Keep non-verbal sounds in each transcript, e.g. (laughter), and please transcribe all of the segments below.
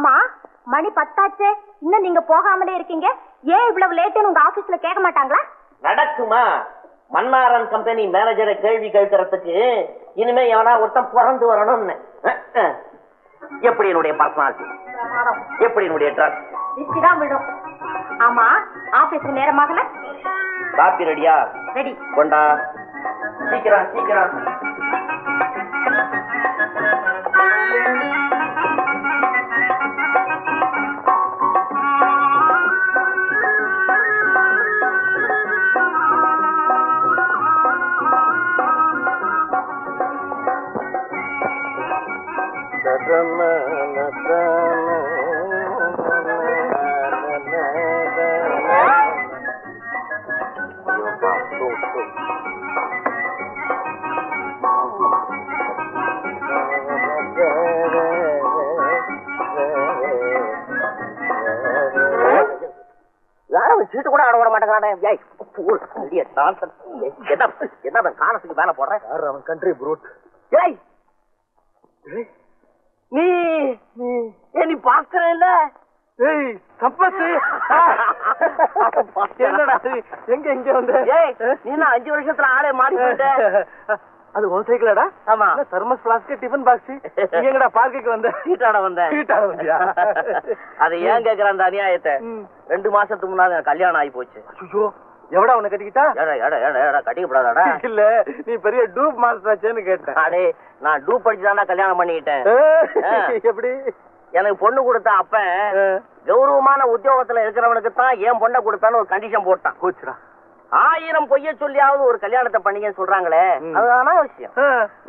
ஆமா மணி பத்தாச்சே. இன்னும் நீங்க போகாமலே இருக்கீங்க. ஏன் இவ்வளவு லேட்டுன்னு உங்க ஆபீஸ்ல கேட்க மாட்டாங்களா? நடக்குமா? மன்னாரன் கம்பெனி மேனேஜரை கேள்வி கேட்கறதுக்கு இனிமே எவனா ஒருத்தன் பிறந்து வரணும்னு. எப்படி என்னுடைய பர்சனாலிட்டி எப்படி என்னுடைய ட்ரெஸ் தான் விடும். ஆமா ஆபீஸ்க்கு நேரமாகல? காப்பி ரெடியா? ரெடி. கொண்டா. சீக்கிரம் சீக்கிரம். சீட்டு கூட ஆட விட மாட்டேங்கிறானே. என்ன காலத்துக்கு மேல போடுறேன் அவன் கண்ட்ரி ப்ரூட் ஏய் நீ நீ பாக்குற இல்ல ஏய் சம்பத்து என்னடா? எங்க எங்க வந்த? ஏய் நீ என்ன அஞ்சு வருஷத்துல ஆளே மாறி போயிட்ட? அது உன் சைக்கிளடா? ஆமா. தர்மஸ் பிளாஸ்க் டிஃபன் பாக்ஸ் எங்கடா பார்க்குக்கு வந்த? சீட்டாட வந்தேன் சீட்டாட வந்தியா? அதை ஏன் கேக்குற அந்த அநியாயத்தை. ரெண்டு மாசத்துக்கு முன்னாடி கல்யாணம் ஆகி போச்சு. ஐயோ. எவடா உன்னை கட்டிக்கிட்டா? ஏடா ஏடா ஏடா ஏடா கட்டிக்கப்படாதாடா? இல்ல நீ பெரிய டூப் மாஸ்டர் ஆச்சேன்னு கேட்டேன். அடே நான் டூ படிச்சு கல்யாணம் பண்ணிக்கிட்டேன். எப்படி? எனக்கு பொண்ணு கொடுத்த அப்பன் கௌரவமான உத்தியோகத்துல இருக்கிறவனுக்கு தான் ஏன் பொண்ணை கொடுத்தான்னு ஒரு கண்டிஷன் போட்டான். போச்சுடா. ஆயிரம் பொய்ய சொல்லியாவது ஒரு கல்யாணத்தை பண்ணிக்கன்னு சொல்றாங்களே. அதுதானா விஷயம்.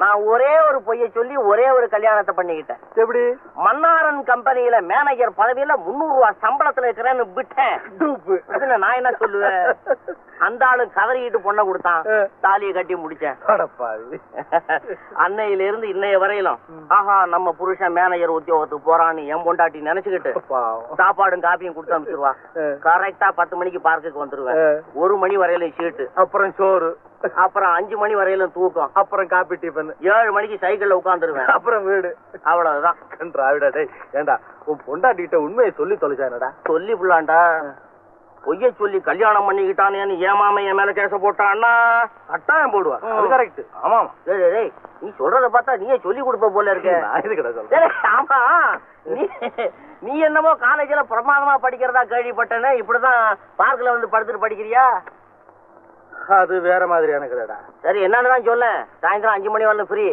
நான் ஒரே ஒரு பொய்ய சொல்லி ஒரே ஒரு கல்யாணத்தை பண்ணிக்கிட்டேன். எப்படி? மன்னாரன் கம்பெனியில மேனேஜர் பதவியில முன்னூறு ரூபாய் சம்பளத்துல இருக்கிறேன்னு விட்டேன். நான் என்ன சொல்லுவேன்? அந்த ஆளு கதறிக்கிட்டு பொண்ணை கொடுத்தான். தாலியை கட்டி முடிச்சேன். அன்னையில இருந்து இன்னைய வரையிலும் ஆஹா நம்ம புருஷன் மேனேஜர் உத்தியோகத்துக்கு போறான்னு என் பொண்டாட்டி நினைச்சுக்கிட்டு சாப்பாடும் காப்பியும் கொடுத்து அனுப்பிச்சிருவா. கரெக்டா பத்து மணிக்கு பார்க்குக்கு வந்துருவேன். ஒரு மணி வரையிலும் சீட்டு அப்புறம் சோறு அப்புறம் அஞ்சு மணி வரையிலும் தூக்கம் அப்புறம் காபி டிஃபன் ஏழு மணிக்கு சைக்கிள்ல உட்காந்துருவேன் அப்புறம் வீடு. அவ்வளவுதான். கன்றாவிடா டேய் ஏண்டா உன் பொண்டாட்டிகிட்ட உண்மையை சொல்லி தொலைச்சானடா சொல்லி புள்ளாண்டா? பொய்ய சொல்லி கல்யாணம் பண்ணிக்கிட்டானேன்னு ஏமாம என் மேல கேச போட்டான்னா கட்டாயம் போடுவா. அது ம். கரெக்ட் ஆமா. டேய், நீ சொல்றத பார்த்தா நீயே சொல்லி கொடுப்ப போல இருக்க. சொல்றேன்? டேய், ஆமா. நீ நீ என்னமோ காலேஜ்ல பிரமாதமா படிக்கிறதா கேள்விப்பட்டேனே இப்படிதான் பார்க்ல வந்து படுத்துட்டு படிக்கிறியா? அது வேற மாதிரியான கதைடா சரி என்னன்னு தான் சொல்ல சாயந்தரம் அஞ்சு மணி வரலும் ஃப்ரீ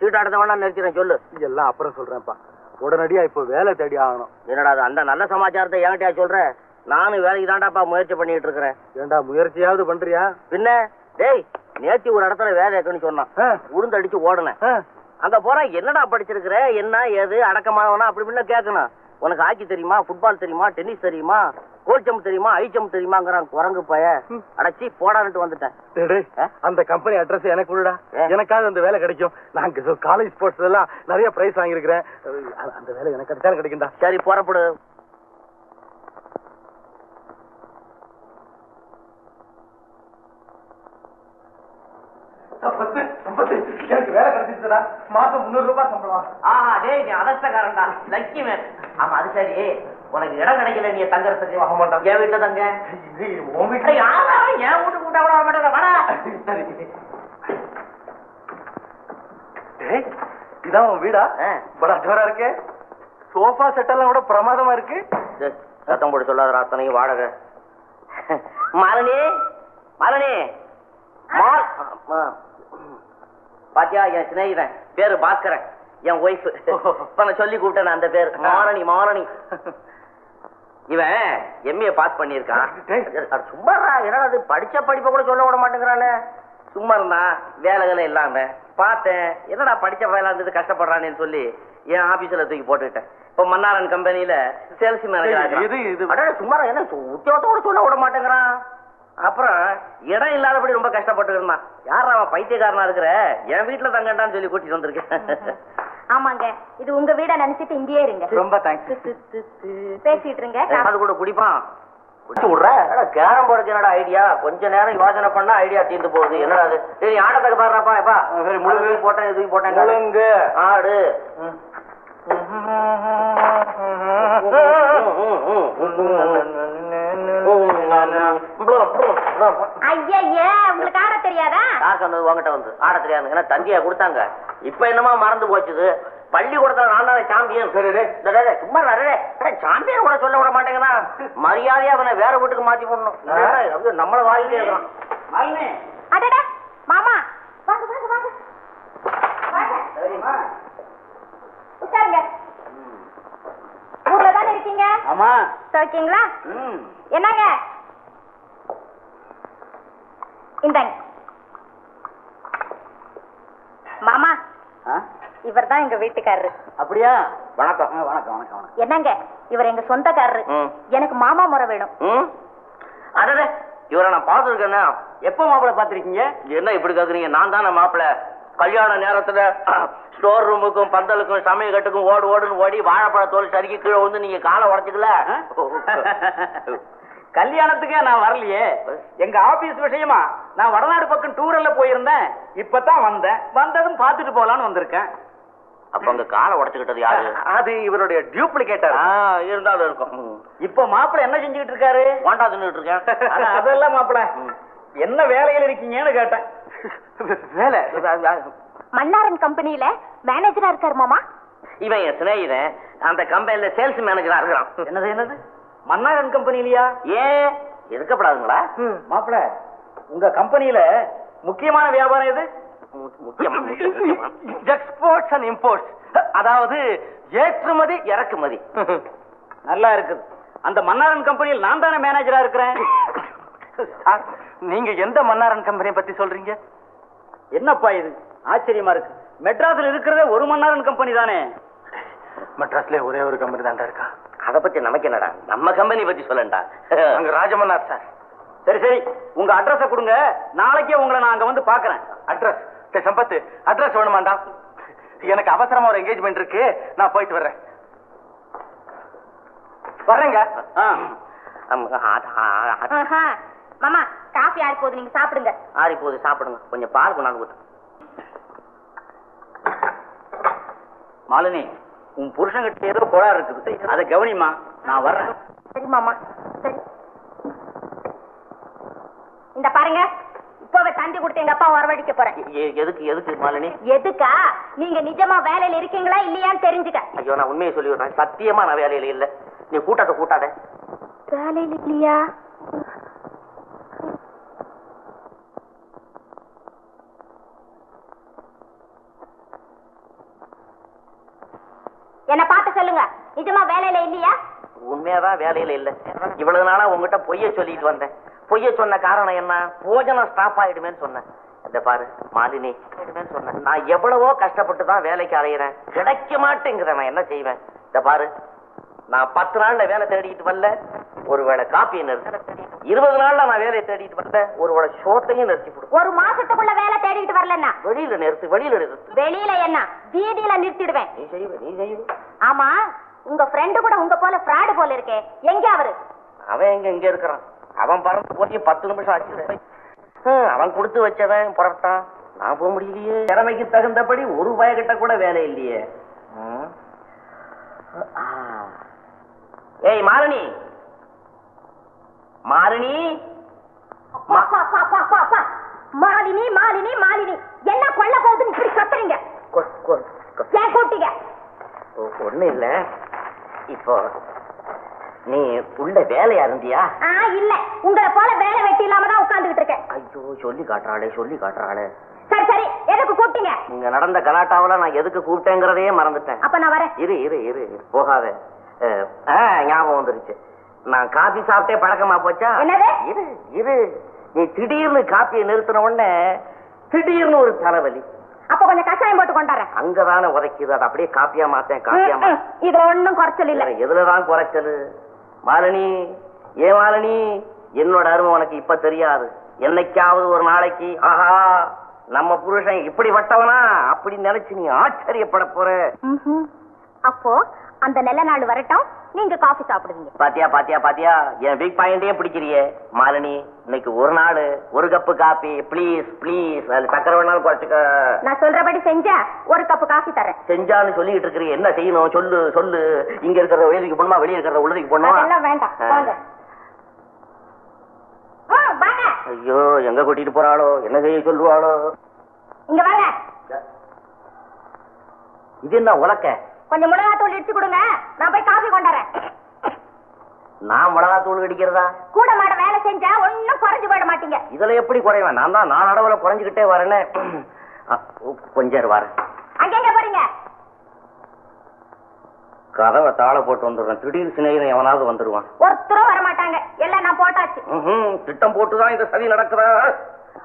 சீட் ஆடுறத வேணா நிறுத்திடுறேன் சொல்லு. எல்லாம் அப்புறம் சொல்றேன்ப்பா. உடனடியா இப்போ வேலை தேடி ஆகணும். என்னடா அது அந்த நல்ல சமாச்சாரத்தை என்கிட்டயா சொல்ற? நானும் வேலைக்கு தாண்டாப்பா முயற்சி பண்ணிட்டு இருக்கிறேன். ஏண்டா முயற்சியாவது பண்றியா? பின்ன டேய் நேத்தி ஒரு இடத்துல வேலை இருக்குன்னு சொன்னான். ஆ, உளுந்தடிச்சு ஓடுனேன். அங்க போற என்னடா படிச்சிருக்கிற? என்ன ஏது அடக்கமானவனா? அப்படி இப்படின்னு கேட்கணும். உனக்கு ஹாக்கி தெரியுமா ஃபுட்பால் தெரியுமா டென்னிஸ் தெரியுமா கோல்ச்சம் தெரியுமா ஐச்சம் தெரியுமாங்கிறான் குரங்கு பய. அடைச்சி போடான்ட்டு வந்துட்டேன்? அந்த கம்பெனி அட்ரஸ் எனக்கு கொடுடா? எனக்காவது அந்த வேலை கிடைக்கும். நான் காலேஜ் ஸ்போர்ட்ஸ் எல்லாம் நிறைய பிரைஸ் வாங்கியிருக்கிறேன். அந்த வேலை எனக்கு கிடைச்சாலும் கிடைக்கும்டா. சரி புறப்படு. எனக்கு வேலை கிடைச்சிச்சுடா மாசம் முந்நூறு ரூபாய் சம்பளம். ஆஹா டேய் நீ அதர்ஷ்டக்காரன்டா லக்கி மேன். ஆமா அது சரி. உனக்கு இடம் கிடைக்கல நீ தங்கறதுக்கு ஆமாண்டா. என் வீட்டுல தங்க. இது உன் வீட்டுல- அட, யாரா? என் வீட்டுக்கு கூட்டா கூட வர மாட்டேங்கிற வாடா. இதான் உன் வீடா. படா ஜோரா இருக்கே? சோஃபா செட் எல்லாம் கூட பிரமாதமா இருக்கு. சத்தம் போட்டு சொல்லாத அத்தனையும் வாடகை. மாலினி மாலினி. மால். பாத்தியா என் சிநேகிதன். பேரு பாஸ்கரன். என் ஒய்ஃப் இப்ப நான் சொல்லி கூப்பிட்டேன் அந்த பேர். மாரணி மாரணி இவன் எம்ஏ பாஸ் பண்ணியிருக்கான். சும்மாடா என்னடா அது படிச்ச படிப்பை கூட சொல்ல விட மாட்டேங்கிறானே. சும்மா இருந்தான் வேலைகளை இல்லாம பார்த்தேன். என்னடா படிச்ச வேலை இருந்தது கஷ்டப்படுறானேன்னு சொல்லி என் ஆபீஸ்ல தூக்கி போட்டுக்கிட்டேன். இப்ப மன்னாரன் கம்பெனில சேல்ஸ் மேனேஜர் சும்மா என்ன உத்தியோகத்தோட சொல்ல விட மாட்டேங்கிறான். அப்புறம் இடம் இல்லாதபடி ரொம்ப கஷ்டப்பட்டு இருந்தான். யார் அவன் பைத்தியக்காரனா இருக்கிற? என் வீட்டுல தங்கண்டான்னு சொல்லி கூட்டிட்டு வந்திருக்கேன். ஆமாங்க. இது உங்க வீட நினைச்சிட்டு இங்கேயே இருங்க. ரொம்ப தேங்க்ஸ் பேசிட்டு இருங்க. அது கூட குடிப்பான். குடிச்சு விடுற? கேரம் போர்டுக்கு என்னடா ஐடியா கொஞ்ச நேரம் யோசனை பண்ணா ஐடியா தீர்ந்து போகுது. என்னடா அது? சரி ஆட்டத்துக்கு பாடுறாப்பா எப்பா சரி. முழுங்கு. போட்டேன் இதுக்கு போட்டேன். முழுங்கு. ஆடு. ஐயய்யே உங்களுக்கு ஆட தெரியாதா? யார் சொன்னது உங்ககிட்ட வந்து? ஆட தெரியாது ஏன்னா தந்தியா கொடுத்தாங்க. இப்ப என்னமா மறந்து போச்சுது? பள்ளிக்கூடத்துல நான் தானே சாம்பியன். சும்மா சாம்பியன் கூட சொல்ல விட மாட்டேங்கிறா மரியாதையா அவனை வேற வீட்டுக்கு மாத்தி போடணும். நம்மள வாங்கிட்டே இருக்கிறான். அடடா மாமா வாங்க வாங்க வாங்க வாங்க உட்காருங்க ஊர்ல தானே இருக்கீங்க ஆமா இருக்கீங்களா? என்னங்க? இந்தாங்க. மாமா? இவர் தான் எங்க வீட்டுக்காரரு. அப்படியா? வணக்கம். வணக்கம் வணக்கம் என்னங்க? இவர் எங்க சொந்தக்காரரு. எனக்கு மாமா முறை வேணும். அடடே இவரை நான் பார்த்துருக்கேன்னா எப்போ மாப்பிள்ளை பார்த்திருக்கீங்க? என்ன இப்படி கேக்குறீங்க? நான் தானே மாப்பிள்ள கல்யாண நேரத்துல ஸ்டோர் ரூமுக்கும் பந்தலுக்கும் சமய கட்டுக்கும் ஓடு ஓடுன்னு ஓடி வாழைப்பழ தோல் சறுக்கி கீழே வந்து நீங்க காலை உடச்சுக்கல? கல்யாணத்துக்கே நான் வரலையே. எங்க ஆபீஸ் விஷயமா நான் வடநாடு பக்கம் டூர்ல போயிருந்தேன். இப்பதான் வந்தேன். வந்ததும் பார்த்துட்டு போலான்னு வந்திருக்கேன். அப்ப அங்க காலை உடச்சுக்கிட்டது யாரு? அது இவருடைய டியூப்ளிகேட்டர் ஆ, இருந்தாலும் இருக்கும். இப்போ மாப்பிள்ளை என்ன செஞ்சுக்கிட்டு இருக்காரு? வாண்டா தின்னுட்டு இருக்கேன். அதெல்லாம் மாப்பிள்ள என்ன வேலையில் இருக்கீங்கன்னு கேட்டேன். வேலை. மன்னாரன் கம்பெனியில மேனேஜரா இருக்காரு மாமா. இவன் என் சிநேகிதன். அந்த கம்பெனில சேல்ஸ் மேனேஜரா இருக்கிறான். என்னது என்னது? மன்னாரன் கம்பெனிலயா ஏன்? இருக்கப்படாதுங்களா? மாப்பிள்ள உங்க கம்பெனியில முக்கியமான வியாபாரம் எது. எக்ஸ்போர்ட்ஸ் அண்ட் இம்போர்ட்ஸ் அதாவது ஏற்றுமதி இறக்குமதி. நல்லா இருக்குது. அந்த மன்னாரன் கம்பெனியில் நான் தானே மேனேஜரா இருக்கிறேன்? நீங்க எந்த மன்னாரன் கம்பெனியை பத்தி சொல்றீங்க? என்னப்பா இது? ஆச்சரியமா இருக்கு. மெட்ராஸ்ல இருக்கிறதே ஒரு மன்னாரன் கம்பெனி தானே? மெட்ராஸ்ல ஒரே ஒரு கம்பெனி தான்டா இருக்கா? அத பத்தி நமக்கு என்னடா? நம்ம கம்பெனி பத்தி சொல்லண்டா. அங்க ராஜமன்னார் சார். சரி சரி. உங்க அட்ரஸ கொடுங்க. நாளைக்கே உங்களை நான் அங்க வந்து பாக்குறேன் அட்ரஸ் சம்பத்து அட்ரஸ் வேணுமாண்டா? எனக்கு அவசரமா ஒரு என்கேஜ்மெண்ட் இருக்கு. நான் போயிட்டு வர்றேன். வர்றேங்க. மாமா காஃபி ஆறி போகுது நீங்க சாப்பிடுங்க. ஆறி போகுது சாப்பிடுங்க. கொஞ்சம் பால் கொண்டாந்து ஊத்து மாலினி உன் புருஷன்கிட்ட ஏதோ கோளாறு இருக்குது. அதை கவனிமா நான் வர்றேன். சரி மாமா. சரி. இந்த பாருங்க இப்பவே தந்தி கொடுத்து எங்க அப்பா வரவழைக்க போறேன். எதுக்கு எதுக்கு மாலினி? எதுக்கா? நீங்க நிஜமா வேலையில இருக்கீங்களா இல்லையான்னு தெரிஞ்சுக்க. ஐயோ நான் உண்மையை சொல்லி விடுறேன் சத்தியமா நான் வேலையில இல்ல. நீ கூட்டாத கூட்டாத. வேலையில இல்லையா என்ன பார்த்து சொல்லுங்க. நிஜமா வேலையில இல்லையா? உண்மையாதான் வேலையில இல்ல. இவ்வளவு நாளா உங்ககிட்ட பொய்ய சொல்லிட்டு வந்தேன். பொய்ய சொன்ன காரணம் என்ன? போஜனம் ஸ்டாப் ஆயிடுமேன்னு சொன்னேன். இந்த பாரு மாலினி. சொன்னேன் நான் எவ்வளவோ கஷ்டப்பட்டு தான் வேலைக்கு அலையிறேன். கிடைக்க மாட்டேங்கிறேன். நான் என்ன செய்வேன்? இந்த பாரு நான் பத்து நாள்ல வேலை தேடிட்டு வரல ஒருவேளை காப்பியை நிறுத்த இருபது நாள்ல நான் வேலையை தேடிட்டு வரல ஒருவேளை சோத்தையும் நிறுத்தி ஒரு மாசத்துக்குள்ள வேலை தேடிட்டு வரலன்னா? வெளியில நிறுத்து வெளியில நிறுத்து வெளியில என்ன? வீதியில நிறுத்திடுவேன். நீ செய்வ நீ செய்வ. ஆமா உங்க ஃப்ரெண்டு கூட உங்க போல ஃப்ராடு போல இருக்கே. எங்க அவரு? அவன் எங்க இங்க இருக்கிறான். அவன் பறந்து போய் பத்து நிமிஷம் ஆச்சு. அவன் கொடுத்து வச்சவன் புறப்பட்டான். நான் போக முடியலையே. திறமைக்கு தகுந்தபடி ஒரு பயக்கிட்ட கூட வேலை இல்லையே. ஏய் அப்பா, அப்பா. மாலினி மாலினி மாலினி. என்ன கொல்ல போகுதுன்னு இப்படி கத்துறீங்க? கூட்டிங்க ஒ- ஒண்ணும் இல்ல. இப்போ நீ உள்ள வேலையா இருந்தியா? இல்ல. உங்களை போல வேலை வெட்டி இல்லாம தான் உட்கார்ந்துகிட்டு இருக்கேன். ஐயோ சொல்லி காட்டுறாளே சொல்லி காட்டுறாளே. சரி சரி. எதுக்கு கூப்பிட்டீங்க? இங்க நடந்த கலாட்டாவுல நான் எதுக்கு கூப்பிட்டேங்கிறதையே மறந்துட்டேன். அப்ப நான் வரேன். இரு இரு இரு போகாத. ஞாபகம் வந்துருச்சு. நான் காபி சாப்பிட்டே பழக்கமா போச்சா? என்னது? இரு இரு. நீ திடீர்னு காப்பியை நிறுத்தின உடனே திடீர்னு ஒரு தலைவலி. அப்ப கொஞ்சம் கஷாயம் போட்டு கொண்டாடுறேன். அங்கதானே உதைக்குது. அதை அப்படியே காப்பியா மாத்தேன் காப்பியா. இதுல ஒண்ணும் குறைச்சல் இல்ல. எதுலதான் குறைச்சலு? மாலினி ஏ மாலினி என்னோட அருமை உனக்கு இப்ப தெரியாது. என்னைக்காவது ஒரு நாளைக்கு ஆஹா நம்ம புருஷன் இப்படி வட்டவனா அப்படி நினைச்சு நீ ஆச்சரியப்பட போற. அப்போ அந்த நல்ல நாள் வரட்டும். நீங்க காஃபி சாப்பிடுவீங்க. பாத்தியா பாத்தியா பாத்தியா? என் வீக் பாயிண்டே பிடிக்கிறியே? மாலினி இன்னைக்கு ஒரு நாள் ஒரு கப்பு காப்பி ப்ளீஸ் ப்ளீஸ் அது சக்கரை வேணாலும் குறைச்சுக்க. நான் சொல்றபடி செஞ்சா ஒரு கப்பு காஃபி தரேன். செஞ்சான்னு சொல்லிட்டு இருக்கிற என்ன செய்யணும்? சொல்லு சொல்லு. இங்க இருக்கிறத வெளியிக்கு போடணுமா வெளியே இருக்கிறத உள்ளதுக்கு போடணுமா அதெல்லாம் வேண்டாம். ஐயோ எங்க கூட்டிட்டு போறாளோ? என்ன செய்ய சொல்லுவாளோ? இங்க வாங்க. இது என்ன உலக்க? கொஞ்சம் மிளகாத்தூள் இடிச்சு கொடுங்க. நான் போய் காஃபி கொண்டாறேன். நான் மிளகா தூள் அடிக்கிறதா கூட மாட வேலை செஞ்சா ஒண்ணும் குறைஞ்சு போயிட மாட்டீங்க. இதுல எப்படி குறைவேன்? நான் தான் நான் அளவுல குறைஞ்சுக்கிட்டே வரேனே. அ, கொஞ்சம் வரேன். அங்கெங்க போறீங்க? கதவை தாள போட்டு வந்துடுறேன். திடீர் சிநேகிதன் எவனாவது வந்துருவான் ஒருத்தரும் வர மாட்டாங்க எல்லாம் நான் போட்டாச்சு. திட்டம் போட்டுதான் இந்த சதி நடக்குதா?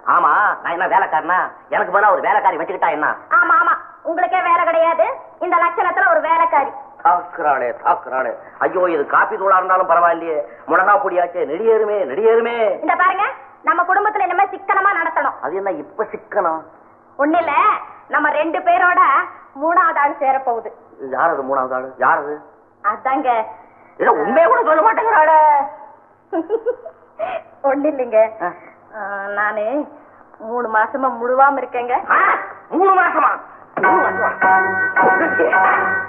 ஆமா நான் என்ன வேலைக்காரனா? எனக்கு பதிலா ஒரு வேலைக்காரி வச்சுக்கிட்டா என்ன? ஆமா. உங்களுக்கே வேலை கிடையாது. இந்த லட்சணத்துல ஒரு வேலைக்காரி. தாக்குறாளே தாக்குறாளே ஐயோ இது காப்பி தூளா இருந்தாலும் பரவாயில்லையே. மிளகா பொடியாச்சே நெடியேறுமே நெடியேறுமே. இந்த பாருங்க நம்ம குடும்பத்துல இனிமே சிக்கனமா நடத்தணும். அது என்ன இப்ப சிக்கனம்? ஒண்ணு இல்ல நம்ம ரெண்டு பேரோட மூணாவது ஆள் சேர போகுது யார் அது மூணாவது ஆளு? யார் அது அதாங்க. இல்ல உண்மையை கூட சொல்ல மாட்டேங்கிறாள. (laughs) ஒண்ணு இல்லைங்க நானு மூணு மாசமா முழுவாம இருக்கேங்க. மூணு மாசமா? மூணு மாசமா